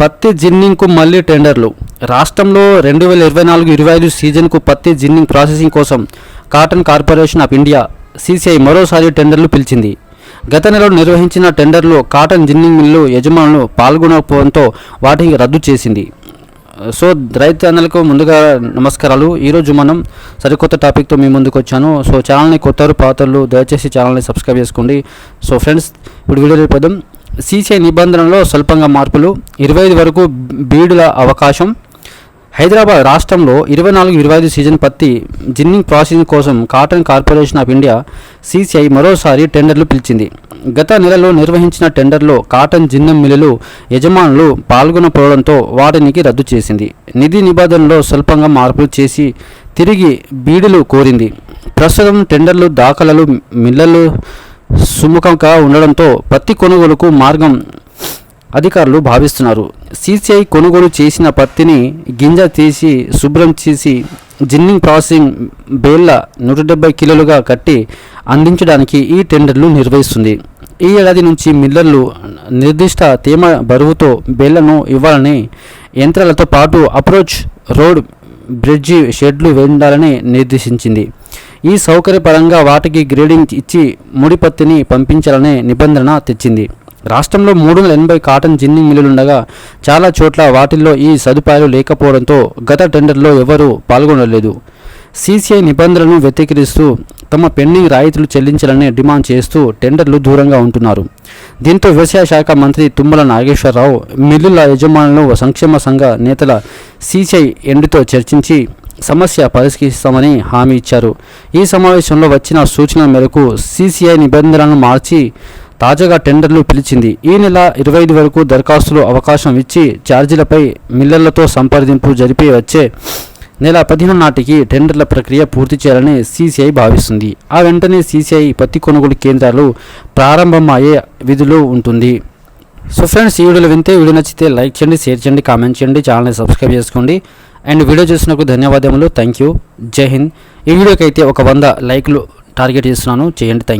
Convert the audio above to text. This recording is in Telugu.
పత్తి జిన్నింగ్కు మళ్ళీ టెండర్లు. రాష్ట్రంలో రెండు వేల ఇరవై నాలుగు ఇరవై ఐదు సీజన్కు పత్తి జిన్నింగ్ ప్రాసెసింగ్ కోసం Cotton Corporation of India CCI మరోసారి టెండర్లు పిలిచింది. గత నెలలో నిర్వహించిన టెండర్లో కాటన్ జిన్నింగ్ మిల్లు యజమానులు పాల్గొనకపోవడంతో వాటిని రద్దు చేసింది. సో రైతు అన్నలకు ముందుగా నమస్కారాలు. ఈరోజు మనం సరికొత్త టాపిక్తో మీ ముందుకు వచ్చాను. సో ఛానల్ని కొత్తరు పాతలు దయచేసి ఛానల్ని సబ్స్క్రైబ్ చేసుకోండి. సో ఫ్రెండ్స్ ఇప్పుడు వీడియో పదం సీసీఐ నిబంధనలో స్వల్పంగా మార్పులు ఇరవై ఐదు వరకు బీడుల అవకాశం. హైదరాబాద్ రాష్ట్రంలో ఇరవై నాలుగు ఇరవై ఐదు సీజన్ పత్తి జిన్నింగ్ ప్రాసెసింగ్ కోసం Cotton Corporation of India CCI మరోసారి టెండర్లు పిలిచింది. గత నెలలో నిర్వహించిన టెండర్లో కాటన్ జిన్నం మిల్లులు యజమానులు పాల్గొనపోవడంతో వాటినికి రద్దు చేసింది. నిధి నిబంధనలో స్వల్పంగా మార్పులు చేసి తిరిగి బీడులు కోరింది. ప్రస్తుతం టెండర్లు దాఖలలు మిల్లలు సుముఖంగా ఉండడంతో పత్తి కొనుగోలుకు మార్గం అధికారులు భావిస్తున్నారు. సీసీఐ కొనుగోలు చేసిన పత్తిని గింజ తీసి శుభ్రం చేసి జిన్నింగ్ ప్రాసెసింగ్ బేళ్ళ నూట డెబ్బై కిలోలుగా కట్టి అందించడానికి ఈ టెండర్లు నిర్వహిస్తుంది. ఈ ఏడాది నుంచి మిల్లర్లు నిర్దిష్ట తేమ బరువుతో బేళ్ళను ఇవ్వాలని యంత్రాలతో పాటు అప్రోచ్ రోడ్ బ్రిడ్జి షెడ్లు వేయాలని నిర్దేశించింది. ఈ సౌకర్యపరంగా వాటికి గ్రేడింగ్ ఇచ్చి ముడి పత్తిని పంపించాలనే నిబంధన తెచ్చింది. రాష్ట్రంలో మూడు వందల ఎనభై కాటన్ జిన్నింగ్ మిల్లులుండగా చాలా చోట్ల వాటిల్లో ఈ సదుపాయాలు లేకపోవడంతో గత టెండర్లో ఎవరూ పాల్గొనలేదు. సీసీఐ నిబంధనలను వ్యతిరేకిస్తూ తమ పెండింగ్ రాయితీలు చెల్లించాలని డిమాండ్ చేస్తూ టెండర్లు దూరంగా ఉంటున్నారు. దీంతో వ్యవసాయ శాఖ మంత్రి తుమ్మల నాగేశ్వరరావు మిల్లుల యజమానులు సంక్షేమ సంఘ నేతల సీసీఐ ఎండుతో చర్చించి సమస్య పరిష్కరిస్తామని హామీ ఇచ్చారు. ఈ సమావేశంలో వచ్చిన సూచన మేరకు సీసీఐ నిబంధనలను మార్చి తాజాగా టెండర్లు పిలిచింది. ఈ నెల ఇరవై ఐదు వరకు దరఖాస్తులు అవకాశం ఇచ్చి ఛార్జీలపై మిల్లర్లతో సంప్రదింపు జరిపి వచ్చే నెల పదిహేను నాటికి టెండర్ల ప్రక్రియ పూర్తి చేయాలని సీసీఐ భావిస్తుంది. ఆ వెంటనే సీసీఐ పత్తి కొనుగోలు కేంద్రాలు ప్రారంభం అయ్యే విధులు ఉంటుంది. సో ఫ్రెండ్స్ ఈ వీడియోలో వింటే వీడియో నచ్చితే లైక్ చేయండి షేర్ చేయండి కామెంట్ చేయండి ఛానల్ని సబ్స్క్రైబ్ చేసుకోండి. అండ్ వీడియో చూసినకు ధన్యవాదములు. థ్యాంక్ యూ జై హింద్. ఈ వీడియోకి అయితే ఒక వంద లైక్లు టార్గెట్ చేస్తున్నాను. చేయండి. Thank you